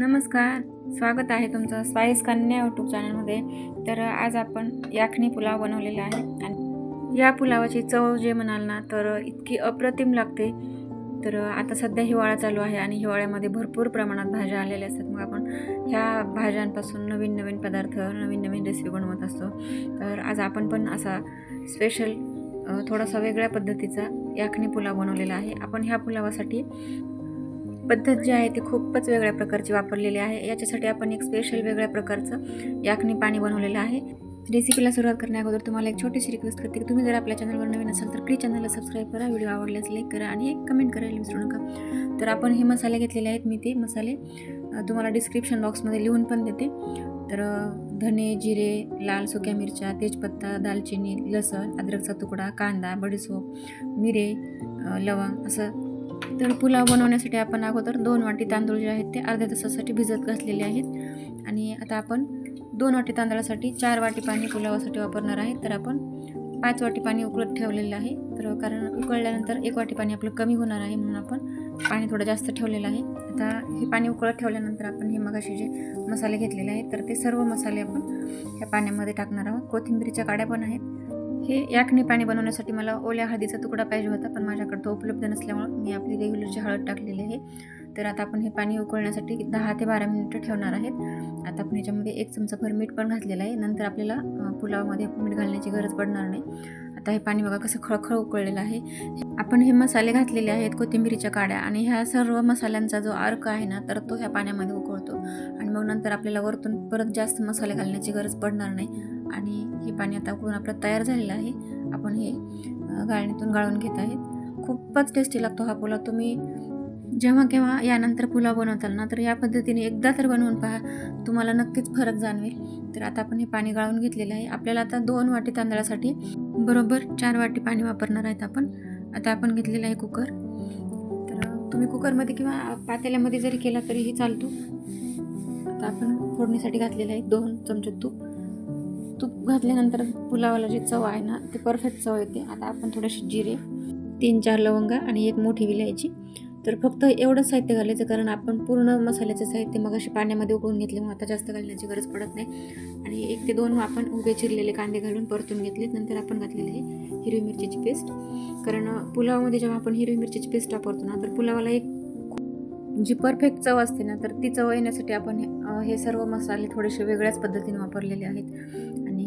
नमस्कार स्वागत आहे तुमचं स्पाईस कन्या यूट्यूब चॅनलमध्ये. तर आज आपण याखणी पुलाव बनवलेला आहे आणि या पुलावाची चव जे म्हणाल ना तर इतकी अप्रतिम लागते. तर आता सध्या हिवाळा चालू आहे आणि हिवाळ्यामध्ये भरपूर प्रमाणात भाज्या आलेल्या असतात. मग आपण ह्या भाज्यांपासून नवीन नवीन पदार्थ नवीन नवीन रेसिपी बनवत असतो. तर आज आपण पण असा स्पेशल थोडासा वेगळ्या पद्धतीचा याखणी पुलाव बनवलेला आहे. आपण ह्या पुलावासाठी पद्धत जी आहे ती खूपच वेगळ्या प्रकारची वापरलेली आहे. याच्यासाठी आपण एक स्पेशल वेगळ्या प्रकारचं याकनी पाणी बनवलेलं आहे. रेसिपीला सुरुवात करण्याअगोदर तुम्हाला एक छोटीशी रिक्वेस्ट करते की तुम्ही जर आपल्या चॅनलवर नवीन असाल तर प्लीज चॅनलला सबस्क्राईब करा व्हिडिओ आवडल्यास लाईक करा आणि एक कमेंट करायला विसरू नका. तर आपण हे मसाले घेतलेले आहेत. मी ते मसाले तुम्हाला डिस्क्रिप्शन बॉक्समध्ये लिहून पण देते. तर धने जिरे लाल सुक्या मिरच्या तेजपत्ता दालचिनी लसण अद्रकचा तुकडा कांदा बडीसोप मिरे लवंग असं तर पुलाव बनवण्यासाठी आपण अगोदर दोन वाटी तांदूळ जे आहेत ते अर्ध्या तासासाठी भिजत घातलेले आहेत. आणि आता आपण दोन वाटी तांदळासाठी चार वाटी पाणी पुलावासाठी वापरणार आहे. तर आपण पाच वाटी पाणी उकळत ठेवलेलं आहे. तर कारण उकळल्यानंतर एक वाटी पाणी आपलं कमी होणार आहे म्हणून आपण पाणी थोडं जास्त ठेवलेलं आहे. आता हे पाणी उकळत ठेवल्यानंतर आपण हे मगाशी जे मसाले घेतलेले आहेत तर ते सर्व मसाले आपण ह्या पाण्यामध्ये टाकणार आहोत. कोथिंबीरीच्या काड्या पण आहेत. हे याकनी पाणी बनवण्यासाठी मला ओल्या हळदीचा तुकडा पाहिजे होता पण माझ्याकडे तो उपलब्ध नसल्यामुळं मी आपली रेग्युलरची हळद टाकलेली आहे तर आता आपण हे पाणी उकळण्यासाठी दहा ते बारा मिनिटं ठेवणार आहेत. आता आपण ह्याच्यामध्ये एक चमचाभर मीठ पण घातलेलं आहे नंतर आपल्याला पुलावामध्ये मीठ घालण्याची गरज पडणार नाही. आता हे पाणी बघा कसं खळखळ उकळलेलं आहे. आपण हे मसाले घातलेले आहेत कोथिंबीरीच्या काड्या आणि ह्या सर्व मसाल्यांचा जो अर्क आहे ना तर तो ह्या पाण्यामध्ये उकळतो. आणि मग नंतर आपल्याला वरतून परत जास्त मसाले घालण्याची गरज पडणार नाही. आणि हे पाणी आता उकळून आपलं तयार झालेलं आहे. आपण हे गाळणीतून गाळून घेत आहेत. खूपच टेस्टी लागतो हा पुलाव. तुम्ही जेव्हा केव्हा यानंतर पुलाव बनवताल ना तर या पद्धतीने एकदा तर बनवून पहा. तुम्हाला नक्कीच फरक जाणवेल. तर आता आपण हे पाणी गाळून घेतलेलं आहे. आपल्याला आता दोन वाटी तांदळासाठी बरोबर चार वाटी पाणी वापरणार आहेत आपण. आता आपण घेतलेलं आहे कुकर. तर तुम्ही कुकरमध्ये किंवा पातेल्यामध्ये जरी केला तरीही चालतो. आता आपण फोडणीसाठी घातलेलं आहे दोन चमचे तूप. तूप घातल्यानंतर पुलावाला जी चव आहे ना ती परफेक्ट चव येते. आता आपण थोडेसे जिरे तीन चार लवंगा आणि एक मोठी विलायची. तर फक्त एवढं साहित्य घालायचं कारण आपण पूर्ण मसाल्याचं साहित्य मग अशी पाण्यामध्ये उकळून घेतल्यामुळे आता जास्त घालण्याची गरज पडत नाही. आणि एक ते दोन आपण उभे चिरलेले कांदे घालून परतून घेतले नंतर आपण घातलेले आहे हिरवी मिरचीची पेस्ट. कारण पुलावामध्ये जेव्हा आपण हिरवी मिरचीची पेस्ट वापरतो ना तर पुलावाला एक जी परफेक्ट चव असते ना तर ती चव येण्यासाठी आपण हे- सर्व मसाले थोडेसे वेगळ्याच पद्धतीने वापरलेले आहेत.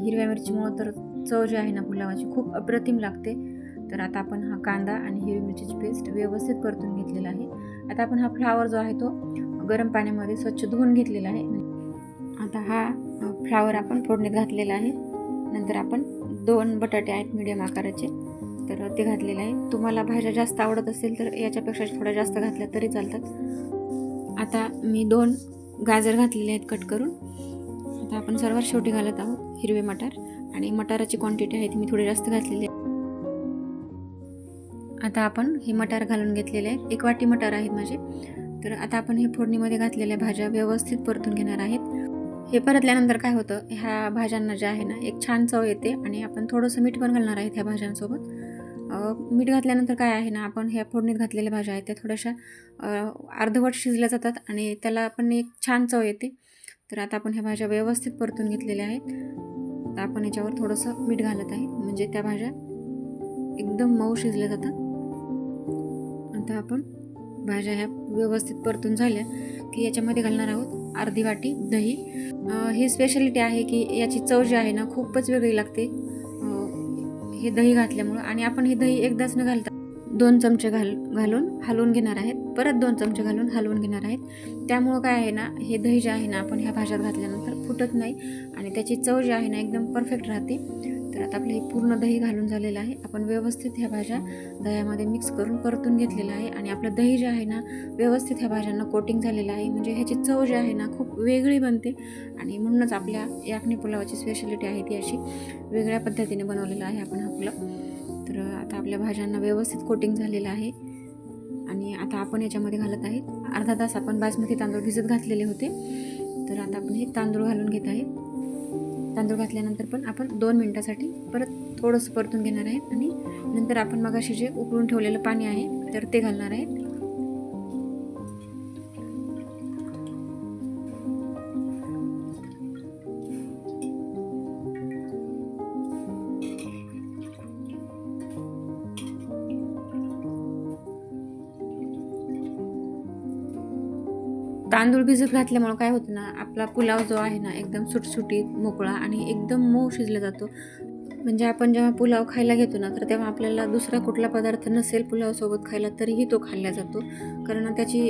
हिरव्या मिरचीमुळं तर चव जी आहे ना पुलावाची खूप अप्रतिम लागते. तर आता आपण हा कांदा आणि हिरवी मिरचीची पेस्ट व्यवस्थित परतून घेतलेला आहे. आता आपण हा फ्लावर जो आहे तो गरम पाण्यामध्ये स्वच्छ धुवून घेतलेला आहे. आता हा फ्लावर आपण फोडणीत घातलेला आहे. नंतर आपण दोन बटाटे आहेत मीडियम आकाराचे. तर ते घातलेले आहे. तुम्हाला भाज्या जास्त आवडत असेल तर याच्यापेक्षा थोड्या जास्त घातल्या तरी चालतात. आता मी दोन गाजर घातलेले आहेत कट करून. आता आपण सर्वात शेवटी घालत आहोत हिरवे मटार आणि मटाराची क्वांटिटी आहे ती मी थोडी जास्त घातलेली आहे. आता आपण हे मटार घालून घेतलेले आहे एक वाटी मटार आहेत माझे. तर आता आपण हे फोडणीमध्ये घातलेल्या भाज्या व्यवस्थित परतून घेणार आहेत. हे परतल्यानंतर काय होतं ह्या भाज्यांना जे आहे ना एक छान चव येते आणि आपण थोडंसं मीठ पण घालणार आहेत ह्या भाज्यांसोबत. मीठ घातल्यानंतर काय आहे ना आपण ह्या फोडणीत घातलेल्या भाज्या आहेत त्या थोड्याशा अर्धवट शिजल्या जातात आणि त्याला पण एक छान चव येते. तर आता आपण ह्या भाज्या व्यवस्थित परतून घेतलेल्या आहेत. तर आपण याच्यावर थोडंसं मीठ घालत आहे. म्हणजे त्या भाज्या एकदम मऊ शिजल्या जातात. आता आपण भाज्या ह्या व्यवस्थित परतून झाल्या की याच्यामध्ये घालणार आहोत अर्धी वाटी दही. ही स्पेशालिटी आहे की याची चव जी आहे ना खूपच वेगळी लागते. हे दही घातल्यामुळं. आणि आपण हे दही एकदाच न घालता दोन चमचे घाल घालून हलवून घेणार आहेत. परत दोन चमचे घालून हलवून घेणार आहेत. त्यामुळं काय आहे ना हे दही जे आहे ना आपण ह्या भाज्यात घातल्यानंतर फुटत नाही आणि त्याची चव जी आहे ना एकदम परफेक्ट राहते. तर आता आपलं हे पूर्ण दही घालून झालेलं आहे. आपण व्यवस्थित ह्या भाज्या दह्यामध्ये मिक्स करून परतून घेतलेलं आहे आणि आपलं दही जे आहे ना व्यवस्थित ह्या भाज्यांना कोटिंग झालेलं आहे. म्हणजे ह्याची चव जी आहे ना खूप वेगळी बनते आणि म्हणूनच आपल्या याकणी पुलावाची स्पेशालिटी आहे ती अशी. वेगळ्या पद्धतीने बनवलेलं आहे आपण हा पुलाव. तर आता आपल्या भाज्यांना व्यवस्थित कोटिंग झालेलं आहे. आणि आता आपण याच्यामध्ये घालत आहेत. अर्धा तास आपण बासमती तांदूळ भिजत घातलेले होते. तर आता आपण हे तांदूळ घालून घेत आहे. तांदूळ घातल्यानंतर पण आपण दोन मिनटासाठी परत थोडंसं परतून घेणार आहेत आणि नंतर आपण मगाशी जे उकळून ठेवलेलं पाणी आहे तर ते घालणार आहेत तांदूळ भिजत घातल्यामुळं काय होतं ना आपला पुलाव जो आहे ना एकदम सुटसुटीत मोकळा आणि एकदम मऊ शिजला जातो. म्हणजे आपण जेव्हा पुलाव खायला घेतो ना तर तेव्हा आपल्याला दुसरा कुठला पदार्थ नसेल पुलावसोबत खायला तरीही तो खाल्ला जातो. कारण त्याची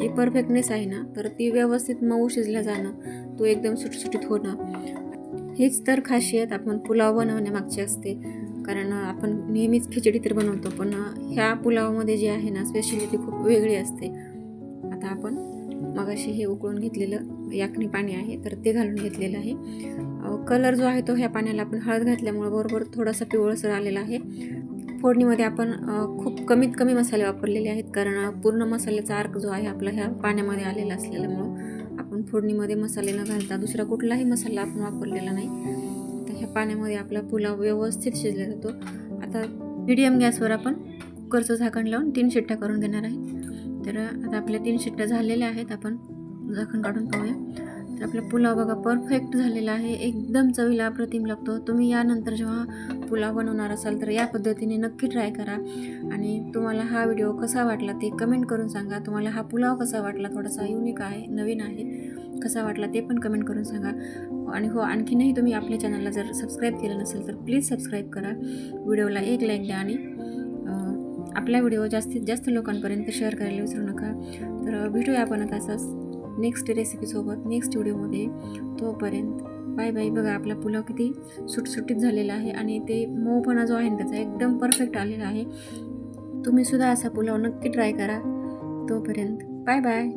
जी परफेक्टनेस आहे ना तर ती व्यवस्थित मऊ शिजला जाणं तो एकदम सुटसुटीत होणं. हीच तर खासियत आपण पुलाव बनवण्यामागची असते. कारण आपण नेहमीच खिचडी तर बनवतो पण ह्या पुलावामध्ये जी आहे ना स्पेशलिटी खूप वेगळी असते. आता आपण मगाशी हे उकळून घेतलेलं याकणी पाणी आहे तर ते घालून घेतलेलं आहे. कलर जो आहे तो ह्या पाण्याला आपण हळद घातल्यामुळं बरोबर थोडासा पिवळसर आलेला आहे. फोडणीमध्ये आपण खूप कमीत कमी मसाले वापरलेले आहेत कारण पूर्ण मसाल्याचा अर्क जो आहे आपला ह्या पाण्यामध्ये आलेला असल्यामुळं आपण फोडणीमध्ये मसाले न घालता दुसरा कुठलाही मसाला आपण वापरलेला नाही. तर ह्या पाण्यामध्ये आपला पुलाव व्यवस्थित शिजला जातो. आता मीडियम गॅसवर आपण कुकरचं झाकण लावून तीन शिट्ट्या करून घेणार आहे. तर आता आपल्या तीन शिट्ट्या झालेल्या आहेत आपण झाकण काढून पाहूया. तर आपला पुलाव बघा परफेक्ट झालेला आहे. एकदम चवीला अप्रतिम लागतो. तुम्ही यानंतर जेव्हा पुलाव बनवणार असाल तर या पद्धतीने नक्की ट्राय करा. आणि तुम्हाला हा व्हिडिओ कसा वाटला ते कमेंट करून सांगा. तुम्हाला हा पुलाव कसा वाटला थोडासा युनिक आहे नवीन आहे कसा वाटला ते पण कमेंट करून सांगा. आणि हो आणखीनही तुम्ही आपल्या चॅनलला जर सबस्क्राईब केलं नसेल तर प्लीज सबस्क्राईब करा. व्हिडिओला एक लाईक द्या आणि आपला व्हिडिओ जास्तीत जास्त लोकांपर्यंत शेअर करायला विसरू नका. तर भेटूया आपण आता असंच नेक्स्ट रेसिपीसोबत नेक्स्ट व्हिडिओमध्ये. तोपर्यंत बाय बाय बघा आपला पुलाव किती सुटसुटीत झालेला आहे आणि ते मऊपणा जो आहे ना त्याचा एकदम परफेक्ट आलेला आहे. तुम्हीसुद्धा असा पुलाव नक्की ट्राय करा. तोपर्यंत बाय बाय